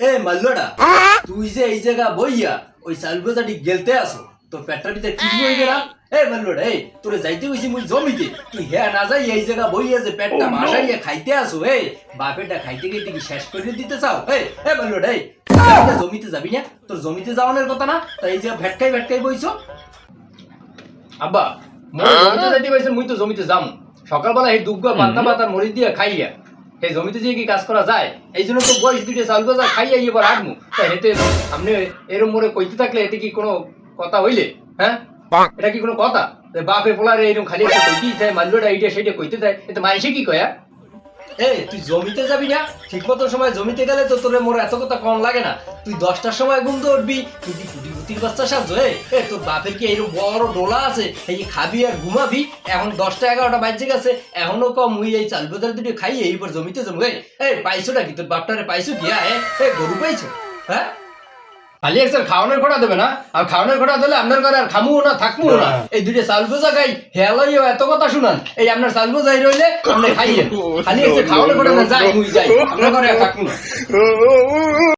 এ মাল্লুয়াটা তুই যে এই জায়গা বইয়া ওই গেলতে আসো ঠিক হয়ে গেলাম এ এই তোরে যাইতে হইছি মুই জমিতে। তুই হ্যাঁ না যাই এই জায়গা বইয়া যে পেটটা মাসাইয়া খাইতে আসো এই বাপেরটা খাইতে কি শেষ করে দিতে চাও এই এ মাল্লুয়াটা এই জমিতে যাবি না তোর জমিতে যাওয়ানোর কথা না তাই এই যে ভেটকাই ভেটকাই বইছো। আব্বা মই জমিতে যাইতে পাইছেন মুই তো জমিতে যাম। সকালবেলা এই দুগ্গা পান্তা পাতার মরিচ দিয়ে খাইয়া এই জমিতে যে কি কাজ করা যায়? এই জন্য তো বয়স দুইটা চাল গজা খাইয়া এবার আটমু তাই হেতে আপনি এরম মোড়ে কইতে থাকলে এতে কি কোনো কথা হইলে? হ্যাঁ? এটা কি কোনো কথা? বাপে পোলারে এরকম খালি একটা কইতেই থাকে মাল্লোটা এইটা সেইটা কইতে থাকে এতে মানুষে কি কয়া এ তুই জমিতে যাবি না? ঠিক মতো সময় জমিতে গেলে তো তোরে মোর এত কথা কম লাগে না। তুই দশটার সময় ঘুম তো উঠবি তুই কি কুটি কুটির বাচ্চা সাজ এ এ তোর বাপের কি এরকম বড় ডোলা আছে? এই খাবি আর ঘুমাবি, এখন দশটা এগারোটা বাজে গেছে, এখনও কম, মুই এই চাল বাজার দুটো খাই এইবার জমিতে জমু এই? এই, পাইছোটা কি? তোর বাপটারে পাইছো কি? হ্যাঁ এ গরু পাইছো? হ্যাঁ? খালি একজন খাওয়ানোর ঘোড়া দেবে না? আর খাওয়ানোর ঘোড়া দিলে আপনার ঘরে আর খামু না থাকব না। এই দুটো চাল বোঝা গাই হেলাইও এত কথা শুনান। এই আপনার চাল বোঝাই রইলে আপনি খাইয়ে খালি একজন খাওয়ানোর ঘোড়া না যাই মুই যাই। আপনার ঘরে আর থাকব না।